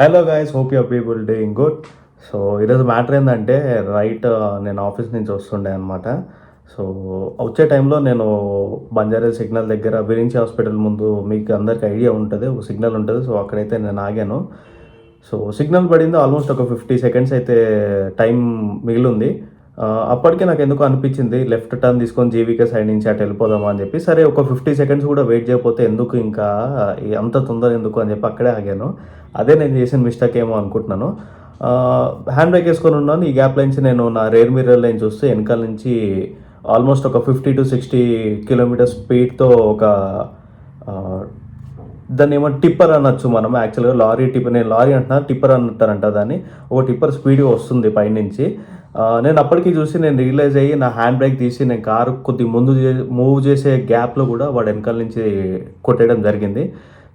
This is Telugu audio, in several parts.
Hello guys hope you people doing good so ఈరోజు మ్యాటర్ ఏంటంటే రైట్ నేను ఆఫీస్ నుంచి వస్తుండే అనమాట సో వచ్చే టైంలో నేను బంజారా సిగ్నల్ దగ్గర విరించి హాస్పిటల్ ముందు మీకు అందరికి ఐడియా ఉంటుంది ఒక సిగ్నల్ ఉంటుంది. సో అక్కడైతే నేను ఆగాను. సో సిగ్నల్ పడింది ఆల్మోస్ట్ ఒక ఫిఫ్టీ సెకండ్స్ అయితే టైం మిగిలింది. అప్పటికే నాకు ఎందుకు అనిపించింది లెఫ్ట్ టర్న్ తీసుకొని జీవికే సైడ్ నుంచి అటు వెళ్ళిపోదామా అని చెప్పి. సరే ఒక ఫిఫ్టీ సెకండ్స్ కూడా వెయిట్ చేయకపోతే ఎందుకు ఇంకా అంత తొందర ఎందుకు అని చెప్పి అక్కడే ఆగాను. అదే నేను చేసిన మిస్టేక్ ఏమో అనుకుంటున్నాను. హ్యాండ్ బ్రేక్ వేసుకొని ఉన్నాను. ఈ గ్యాప్ నుంచి నేను నా రేర్ మిర్రర్ లైన్ చూస్తే వెనకాల నుంచి ఆల్మోస్ట్ ఒక ఫిఫ్టీ టు సిక్స్టీ కిలోమీటర్ స్పీడ్తో ఒక దాన్ని ఏమో టిప్పర్ అనొచ్చు మనం. యాక్చువల్గా లారీ టిప్పర్ నేను లారీ అంటున్నాను టిప్పర్ అంటారంట దాన్ని. ఒక టిప్పర్ స్పీడ్గా వస్తుంది పైనుంచి. నేను అప్పటికి చూసి నేను రియలైజ్ అయ్యి నా హ్యాండ్ బ్రేక్ తీసి నేను కారు కొద్దిగా ముందు మూవ్ చేసే గ్యాప్లో కూడా వాడు వెనకాల నుంచి కొట్టేయడం జరిగింది.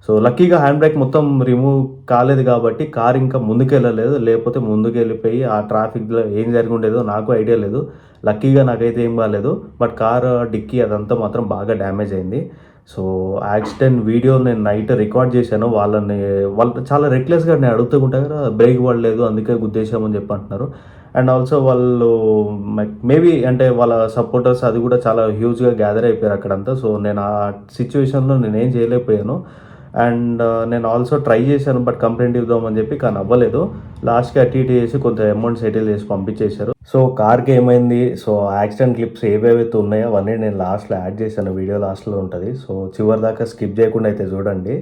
సో లక్కీగా హ్యాండ్ బ్రేక్ మొత్తం రిమూవ్ కాలేదు కాబట్టి కార్ ఇంకా ముందుకు వెళ్ళలేదు లేకపోతే ముందుకు వెళ్ళిపోయి ఆ ట్రాఫిక్లో ఏం జరిగి ఉండేదో నాకు ఐడియా లేదు. లక్కీగా నాకైతే ఏం కాలేదు. బట్ కార్ డిక్కీ అదంతా మాత్రం బాగా డ్యామేజ్ అయింది. సో యాక్సిడెంట్ వీడియో నేను నైట్ రికార్డ్ చేశాను. వాళ్ళని వాళ్ళు చాలా రెక్లెస్గా నేను అడుగుతుంటే కదా బ్రేక్ పడలేదు అందుకే గుద్దేశామని చెప్పి అంటున్నారు. అండ్ ఆల్సో వాళ్ళు మేబీ అంటే వాళ్ళ సపోర్టర్స్ అది కూడా చాలా హ్యూజ్గా గ్యాదర్ అయిపోయారు అక్కడంతా. సో నేను ఆ సిచ్యువేషన్లో నేనేం చేయలేకపోయాను. అండ్ నేను ఆల్సో ట్రై చేశాను బట్ కంప్లైంట్ ఇద్దామని చెప్పి కానీ అవ్వలేదు. లాస్ట్కి అటు ఇటు చేసి కొంత అమౌంట్ సెటిల్ చేసి పంపించేశారు. సో కార్కి ఏమైంది? సో యాక్సిడెంట్ క్లిప్స్ ఏవేవైతే ఉన్నాయో అవన్నీ నేను లాస్ట్లో యాడ్ చేశాను. వీడియో లాస్ట్లో ఉంటుంది. సో చివరి దాకా స్కిప్ చేయకుండా అయితే చూడండి.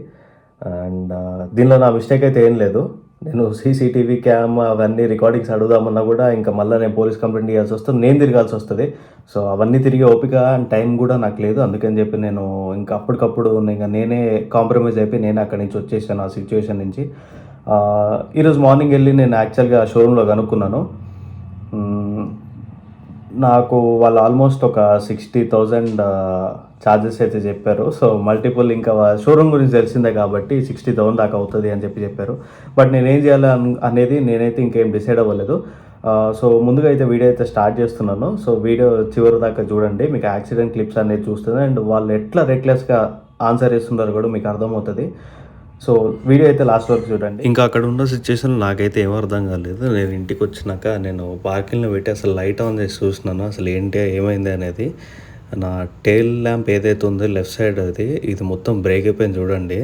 అండ్ దీనిలో నా మిస్టేక్ అయితే ఏం లేదు. నేను సీసీటీవీ క్యామ్ అవన్నీ రికార్డింగ్స్ అడుగుదామన్నా కూడా ఇంకా మళ్ళీ నేను పోలీస్ కంప్లైంట్ ఇవ్వాల్సి వస్తుంది నేను తిరగాల్సి వస్తుంది. సో అవన్నీ తిరిగి ఓపిక అండ్ టైం కూడా నాకు లేదు. అందుకని చెప్పి నేను ఇంకా అప్పటికప్పుడు ఇంకా నేనే కాంప్రమైజ్ అయిపోయి నేను అక్కడి నుంచి వచ్చేసాను ఆ సిచ్యువేషన్ నుంచి. ఈరోజు మార్నింగ్ వెళ్ళి నేను యాక్చువల్గా షోరూంలో కనుక్కున్నాను. నాకు వాళ్ళు ఆల్మోస్ట్ ఒక సిక్స్టీ థౌజండ్ ఛార్జెస్ అయితే చెప్పారు. సో మల్టిపుల్ ఇంకా షోరూమ్ గురించి తెలిసిందే కాబట్టి సిక్స్టీ థౌసండ్ దాకా అవుతుంది అని చెప్పి చెప్పారు. బట్ నేను ఏం చేయాలి అనేది నేనైతే ఇంకేం డిసైడ్ అవ్వలేదు. సో ముందుగా అయితే వీడియో అయితే స్టార్ట్ చేస్తున్నాను. సో వీడియో చివరి దాకా చూడండి. మీకు యాక్సిడెంట్ క్లిప్స్ అనేది చూస్తుంది. అండ్ వాళ్ళు ఎట్లా రెక్లెస్గా ఆన్సర్ చేస్తున్నారో కూడా మీకు అర్థమవుతుంది. సో వీడియో అయితే లాస్ట్ వరకు చూడండి. ఇంకా అక్కడ ఉన్న సిచ్యువేషన్ నాకైతే ఏం అర్థం కాలేదు. నేను ఇంటికి వచ్చినాక నేను పార్కింగ్లో పెట్టి అసలు లైట్ ఆన్ చేసి చూసినాను అసలు ఏంటి ఏమైంది అనేది నా టైల్ ల్యాంప్ ఏదైతే ఉందో లెఫ్ట్ సైడ్ అది ఇది మొత్తం బ్రేక్ అయిపోయింది చూడండి.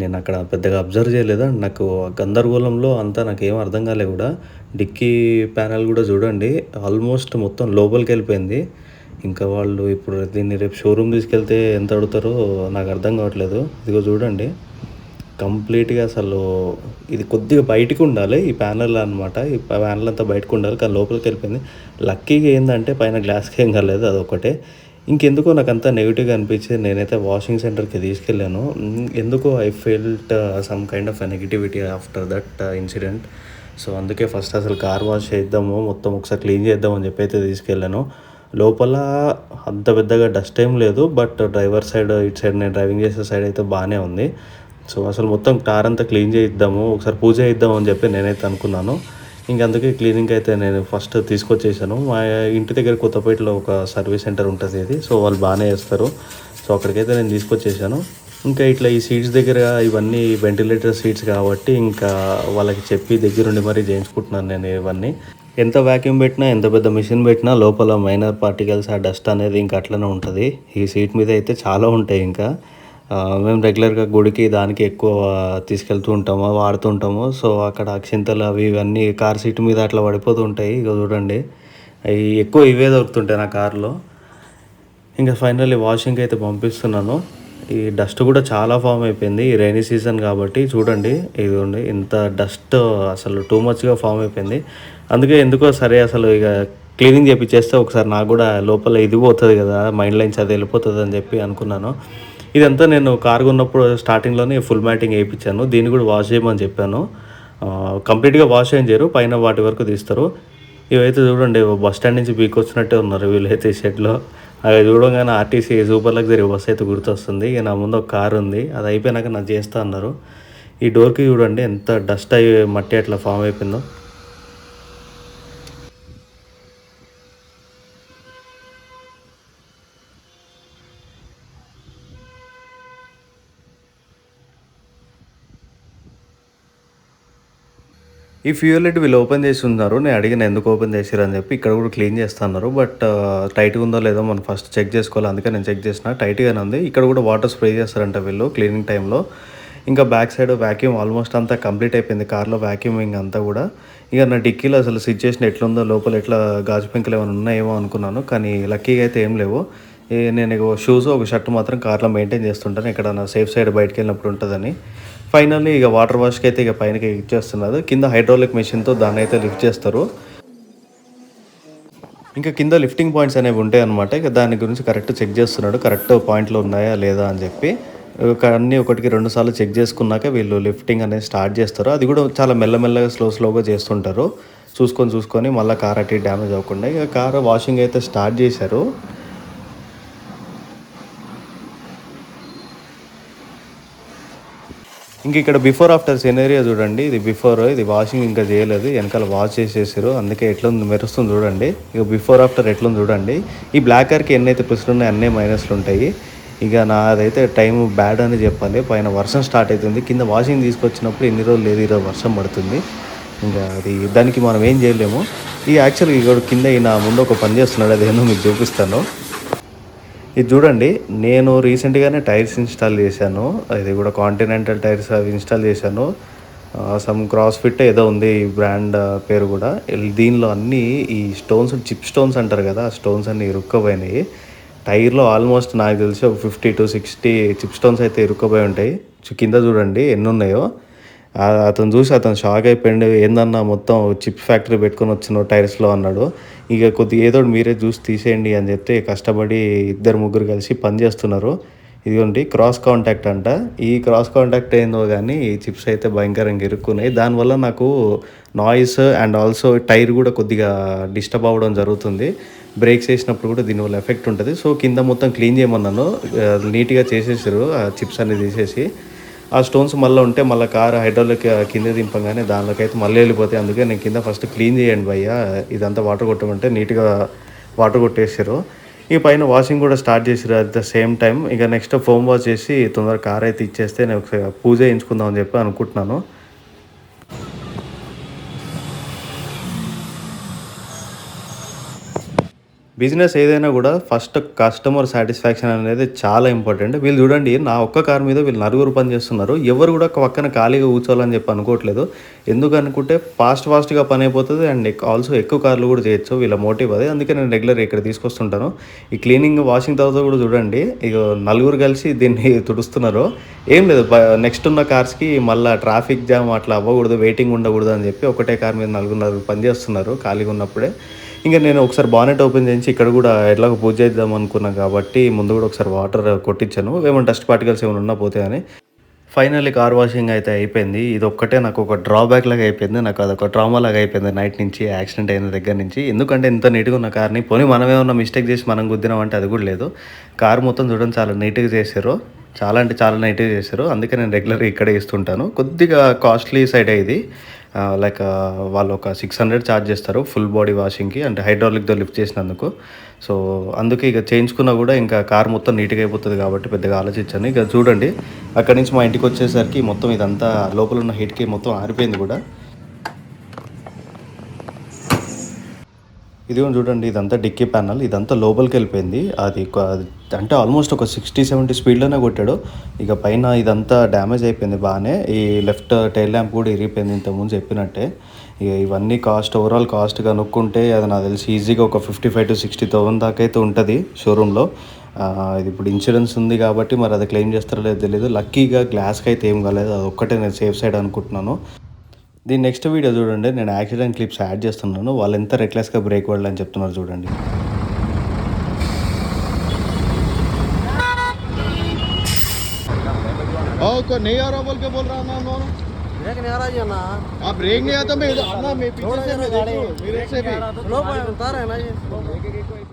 నేను అక్కడ పెద్దగా అబ్జర్వ్ చేయలేదు. అండ్ నాకు గందరగోళంలో అంతా నాకు ఏం అర్థం కాలే కూడా. డిక్కీ ప్యానల్ కూడా చూడండి ఆల్మోస్ట్ మొత్తం లోపలికి వెళ్ళిపోయింది. ఇంకా వాళ్ళు ఇప్పుడు దీన్ని రేపు షోరూమ్ తీసుకెళ్తే ఎంత అడుగుతారో నాకు అర్థం కావట్లేదు. ఇదిగో చూడండి. కంప్లీట్గా అసలు ఇది కొద్దిగా బయటికి ఉండాలి. ఈ ప్యానల్ అనమాట ఈ ప్యానల్ అంతా బయటకు ఉండాలి. కానీ లోపలికి వెళ్ళిపోయింది. లక్కీగా ఏంటంటే పైన గ్లాస్కి ఏం కాలేదు. అదొకటే ఇంకెందుకో నాకు అంతా నెగిటివ్గా అనిపించింది. నేనైతే వాషింగ్ సెంటర్కి తీసుకెళ్ళాను. ఎందుకో I felt some kind of negativity after that incident. So అందుకే ఫస్ట్ అసలు కార్ వాష్ చేద్దాము. మొత్తం ఒకసారి క్లీన్ చేద్దాం అని చెప్పి అయితే తీసుకెళ్ళాను. లోపల అంత పెద్దగా డస్ట్ ఏం లేదు. బట్ డ్రైవర్ సైడ్ ఇటు సైడ్ నేను డ్రైవింగ్ చేసే సైడ్ అయితే బాగానే ఉంది. సో అసలు మొత్తం కార్ అంతా క్లీన్ చేయిద్దాము ఒకసారి పూజ చేయిద్దాం అని చెప్పి నేనైతే అనుకున్నాను. ఇంక అందుకే క్లీనింగ్ అయితే నేను ఫస్ట్ తీసుకొచ్చేసాను. మా ఇంటి దగ్గర కొత్తపేటలో ఒక సర్వీస్ సెంటర్ ఉంటుంది ఇది సో వాళ్ళు బాగానే చేస్తారు. సో అక్కడికైతే నేను తీసుకొచ్చేసాను. ఇంకా ఇట్లా ఈ సీట్స్ దగ్గర ఇవన్నీ వెంటిలేటర్ సీట్స్ కాబట్టి ఇంకా వాళ్ళకి చెప్పి దగ్గరుండి మరీ చేయించుకుంటున్నాను నేను ఇవన్నీ. ఎంత వ్యాక్యూమ్ పెట్టినా ఎంత పెద్ద మిషన్ పెట్టినా లోపల మైనర్ పార్టికల్స్ ఆ డస్ట్ అనేది ఇంకా అట్లనే ఉంటుంది. ఈ సీట్ మీద అయితే చాలా ఉంటాయి ఇంకా. మేము రెగ్యులర్గా గుడికి దానికి ఎక్కువ తీసుకెళ్తూ ఉంటాము వాడుతూ ఉంటాము. సో అక్కడ అక్షింతలు అవి ఇవన్నీ కార్ సీట్ మీద అట్లా పడిపోతూ ఉంటాయి. ఇక చూడండి. అవి ఎక్కువ ఇవే దొరుకుతుంటాయి నా కార్లో ఇంకా ఫైనల్లీ వాషింగ్కి అయితే పంపిస్తున్నాను. ఈ డస్ట్ కూడా చాలా ఫామ్ అయిపోయింది. ఈ రైనీ సీజన్ కాబట్టి చూడండి. ఇది ఇంత డస్ట్ అసలు టూ మచ్గా ఫామ్ అయిపోయింది. అందుకే ఎందుకో సరే అసలు ఇక క్లీనింగ్ చేపించేస్తే ఒకసారి నాకు కూడా లోపల ఇది పోతుంది కదా మైండ్ లైన్స్ అది వెళ్ళిపోతుంది అని చెప్పి అనుకున్నాను. ఇదంతా నేను కారు ఉన్నప్పుడు స్టార్టింగ్లోనే ఫుల్ మ్యాటింగ్ వేయించాను. దీన్ని కూడా వాష్ చేయమని చెప్పాను. కంప్లీట్గా వాష్ ఏం చేయరు పైన వాటి వరకు తీస్తారు. ఇవైతే చూడండి బస్ స్టాండ్ నుంచి పీక్ వచ్చినట్టే ఉన్నారు వీళ్ళైతే ఈ షెడ్లో. అవి చూడగానే ఆర్టీసీ సూపర్ లగ్జరీ బస్ అయితే గుర్తొస్తుంది. ఇక నా ముందు ఒక కారు ఉంది అది అయిపోయినాక నాకు చేస్తా అన్నారు. ఈ డోర్కి చూడండి ఎంత డస్ట్ అయ్యి మట్టి అట్లా ఫామ్ అయిపోయిందో. ఈ ఫ్యూయల్ లైట్ వీళ్ళు ఓపెన్ చేసి ఉన్నారు. నేను అడిగిన ఎందుకు ఓపెన్ చేసిరు అని చెప్పి ఇక్కడ కూడా క్లీన్ చేస్తున్నారు. బట్ టైట్గా ఉందో లేదో మనం ఫస్ట్ చెక్ చేసుకోవాలి. అందుకే నేను చెక్ చేసిన. టైట్గానే ఉంది. ఇక్కడ కూడా వాటర్ స్ప్రే చేస్తారంట వీళ్ళు క్లీనింగ్ టైంలో. ఇంకా బ్యాక్ సైడ్ వ్యాక్యూమ్ ఆల్మోస్ట్ అంతా కంప్లీట్ అయిపోయింది. కార్లో వ్యాక్యూమింగ్ అంతా కూడా. ఇక నా డిక్కీలో అసలు సిచ్యుయేషన్ ఎట్లుందో లోపల ఎట్లా గాజు పెంకులు ఏమైనా ఉన్నాయేమో అనుకున్నాను. కానీ లక్కీగా అయితే ఏం లేవు. నేను షూస్ ఒక షర్ట్ మాత్రం కార్లో మెయింటైన్ చేస్తుంటాను. ఇక్కడ నా సేఫ్ సైడ్ బయటకు వెళ్ళినప్పుడు ఉంటుందని. ఫైనల్లీ ఇక వాటర్ వాష్కి అయితే ఇక పైనకి ఇచ్చేస్తున్నారు కింద హైడ్రాలిక్ మెషిన్తో దాన్ని అయితే లిఫ్ట్ చేస్తారు. ఇంకా కింద లిఫ్టింగ్ పాయింట్స్ అనేవి ఉంటాయి అనమాట ఇక దాని గురించి కరెక్ట్ చెక్ చేస్తున్నాడు. కరెక్ట్ పాయింట్లో ఉన్నాయా లేదా అని చెప్పి అన్నీ అన్ని ఒకటికి రెండు సార్లు చెక్ చేసుకున్నాక వీళ్ళు లిఫ్టింగ్ అనేది స్టార్ట్ చేస్తారు. అది కూడా చాలా మెల్లమెల్లగా స్లో స్లోగా చేస్తుంటారు. చూసుకొని చూసుకొని మళ్ళీ కార్ అటు డ్యామేజ్ అవ్వకుండా. ఇక కార్ వాషింగ్ అయితే స్టార్ట్ చేశారు. ఇంక ఇక్కడ బిఫోర్ ఆఫ్టర్ సినేరియా చూడండి. ఇది బిఫోర్ ఇది వాషింగ్ ఇంకా చేయలేదు. వెనకాల వాష్ చేసేసారు. అందుకే ఎట్లుంది మెరుస్తుంది చూడండి. ఇక బిఫోర్ ఆఫ్టర్ ఎట్లుంది చూడండి. ఈ బ్లాక్ కార్కి ఎన్నైతే ప్లస్లు ఉన్నాయో అన్నీ మైనస్లు ఉంటాయి. ఇక నాదైతే టైం బ్యాడ్ అని చెప్పాలి. పైన వర్షం స్టార్ట్ అవుతుంది కింద వాషింగ్ తీసుకొచ్చినప్పుడు ఎన్ని రోజులు లేదు ఈరోజు వర్షం పడుతుంది. ఇంకా అది దానికి మనం ఏం చేయలేము. ఈ యాక్చువల్గా ఇక్కడ కింద ఈయన ముందు ఒక పని చేస్తున్నాడు. అదేనో మీకు చూపిస్తాను. ఇది చూడండి నేను రీసెంట్గానే టైర్స్ ఇన్స్టాల్ చేశాను. ఇది కూడా కాంటినెంటల్ టైర్స్ అవి ఇన్స్టాల్ చేశాను. సమ్ క్రాస్ ఫిట్ ఏదో ఉంది ఈ బ్రాండ్ పేరు కూడా. దీనిలో అన్నీ ఈ స్టోన్స్ చిప్ స్టోన్స్ అంటారు కదా ఆ స్టోన్స్ అన్నీ ఇరుక్కపోయినాయి. టైర్లో ఆల్మోస్ట్ నాకు తెలిసి ఒక fifty to sixty chip stones అయితే ఇరుక్కపోయి ఉంటాయి. కింద చూడండి ఎన్ని ఉన్నాయో. అతను చూసి అతను షాక్ అయిపోయింది ఏందన్నా మొత్తం చిప్ ఫ్యాక్టరీ పెట్టుకొని వచ్చిన టైర్స్లో అన్నాడు. ఇక కొద్ది ఏదో ఒకటి మీరే చూసి తీసేయండి అని చెప్తే కష్టపడి ఇద్దరు ముగ్గురు కలిసి పని చేస్తున్నారు. ఇదిగోండి క్రాస్ కాంటాక్ట్ అంట. ఈ క్రాస్ కాంటాక్ట్ ఏందో కానీ ఈ చిప్స్ అయితే భయంకరంగా ఇరుక్కున్నాయి. దానివల్ల నాకు నాయిస్ అండ్ ఆల్సో టైర్ కూడా కొద్దిగా డిస్టర్బ్ అవ్వడం జరుగుతుంది. బ్రేక్స్ వేసినప్పుడు కూడా దీనివల్ల ఎఫెక్ట్ ఉంటుంది. సో కింద మొత్తం క్లీన్ చేయమన్నాను. నీట్గా చేసేసారు ఆ చిప్స్ అన్ని తీసేసి. ఆ స్టోన్స్ మళ్ళీ ఉంటే మళ్ళీ కారు హైడ్రాలిక్ కింద దింపగానే దానిలోకి అయితే మళ్ళీ వెళ్ళిపోతాయి. అందుకే నేను కింద ఫస్ట్ క్లీన్ చేయండి భయ్య. ఇదంతా వాటర్ కొట్టమంటే నీట్గా వాటర్ కొట్టేసారు ఈ పైన వాషింగ్ కూడా స్టార్ట్ చేసారు అట్ ద సేమ్ టైం ఇక నెక్స్ట్ ఫోమ్ వాష్ చేసి తొందరగా కార్ అయితే ఇచ్చేస్తే నేను ఒకసారి పూజ చేయించుకుందాం అని చెప్పి అనుకుంటున్నాను. బిజినెస్ ఏదైనా కూడా ఫస్ట్ కస్టమర్ సాటిస్ఫాక్షన్ అనేది చాలా ఇంపార్టెంట్. వీళ్ళు చూడండి నా ఒక్క కార్ మీద వీళ్ళు నలుగురు పని చేస్తున్నారు. ఎవరు కూడా పక్కన ఖాళీగా కూర్చోవాలని చెప్పి అనుకోవట్లేదు. ఎందుకు అనుకుంటే ఫాస్ట్ ఫాస్ట్గా పని అయిపోతుంది అండ్ ఆల్సో ఎక్కువ కార్లు కూడా చేయొచ్చు. వీళ్ళ మోటివ్ అదే. అందుకే నేను రెగ్యులర్ ఇక్కడ తీసుకొస్తుంటాను. ఈ క్లీనింగ్ వాషింగ్ తర్వాత కూడా చూడండి ఇక నలుగురు కలిసి దీన్ని తుడుస్తున్నారు. ఏం లేదు నెక్స్ట్ ఉన్న కార్స్కి మళ్ళీ ట్రాఫిక్ జామ్ అట్లా అవ్వకూడదు వెయిటింగ్ ఉండకూడదు అని చెప్పి ఒకటే కార్ మీద నలుగురు నలుగురు పని చేస్తున్నారు ఖాళీగా ఉన్నప్పుడే. ఇంకా నేను ఒకసారి బానెట్ ఓపెన్ చేయించి ఇక్కడ కూడా ఎట్లాగో పూజ చేద్దాం అనుకున్నాను కాబట్టి ముందు కూడా ఒకసారి వాటర్ కొట్టించాను. ఏమైనా డస్ట్ పార్టికల్స్ ఏమైనా ఉన్నా పోతాయని ఫైనల్లీ కార్ వాషింగ్ అయితే అయిపోయింది. ఇది ఒక్కటే నాకు ఒక డ్రాబ్యాక్ లాగా అయిపోయింది. నాకు అదొక ట్రామా లాగా అయిపోయింది నైట్ నుంచి యాక్సిడెంట్ అయిన దగ్గర నుంచి. ఎందుకంటే ఇంత నీట్గా ఉన్న కార్ని పోనీ మనం ఏమన్నా మిస్టేక్ చేసి మనం గుద్దినామంటే అది కూడా లేదు. కార్ మొత్తం చూడడం చాలా నీట్గా చేశారు. చాలా అంటే చాలా నైట్గా చేశారు. అందుకే నేను రెగ్యులర్గా ఇక్కడే ఇస్తుంటాను. కొద్దిగా కాస్ట్లీ సైడ్ ఇది. లైక్ వాళ్ళు ఒక సిక్స్ హండ్రెడ్ ఛార్జ్ చేస్తారు ఫుల్ బాడీ వాషింగ్కి అంటే హైడ్రాలిక్తో లిఫ్ట్ చేసినందుకు. సో అందుకే ఇక చేయించుకున్నా కూడా ఇంకా కార్ మొత్తం నీట్గా అయిపోతుంది కాబట్టి పెద్దగా ఆలోచించాను. ఇక చూడండి అక్కడి నుంచి మా ఇంటికి వచ్చేసరికి మొత్తం ఇదంతా లోపల ఉన్న హీట్కి మొత్తం ఆరిపోయింది కూడా. ఇది చూడండి ఇదంతా డిక్కీ ప్యానల్ ఇదంతా లోపలికి వెళ్ళిపోయింది. అది అంటే ఆల్మోస్ట్ ఒక సిక్స్టీ సెవెంటీ స్పీడ్లోనే కొట్టాడు. ఇక పైన ఇదంతా డ్యామేజ్ అయిపోయింది బాగానే. ఈ లెఫ్ట్ టైల్ ల్యాంప్ కూడా ఇరిగిపోయింది ఇంతకుముందు చెప్పినట్టే. ఇక ఇవన్నీ కాస్ట్ ఓవరాల్ కాస్ట్ కనుక్కుంటే అది నాకు తెలిసి ఈజీగా ఒక fifty five to sixty thousand దాకా అయితే ఉంటుంది షోరూంలో ఇది ఇప్పుడు ఇన్సూరెన్స్ ఉంది కాబట్టి మరి అది క్లెయిమ్ చేస్తారో లేదో తెలియదు లక్కీగా గ్లాస్కి అయితే ఏం కాలేదు. అది ఒక్కటే నేను సేఫ్ సైడ్ అనుకుంటున్నాను. దీని నెక్స్ట్ వీడియో చూడండి నేను యాక్సిడెంట్ క్లిప్స్ యాడ్ చేస్తున్నాను వాళ్ళు ఎంత రెక్లెస్గా బ్రేక్ వాళ్ళు అని చెప్తున్నారు చూడండి और को नहीं आ रहा बोल के बोल रहा ना उन्होंने ब्रेक नहीं आ रहा जी ना आप ब्रेक नहीं आता मैं इधर- अन्ना मैं पीछे से मैं देखूं मेरे से भी स्लो पर उतार है ना ये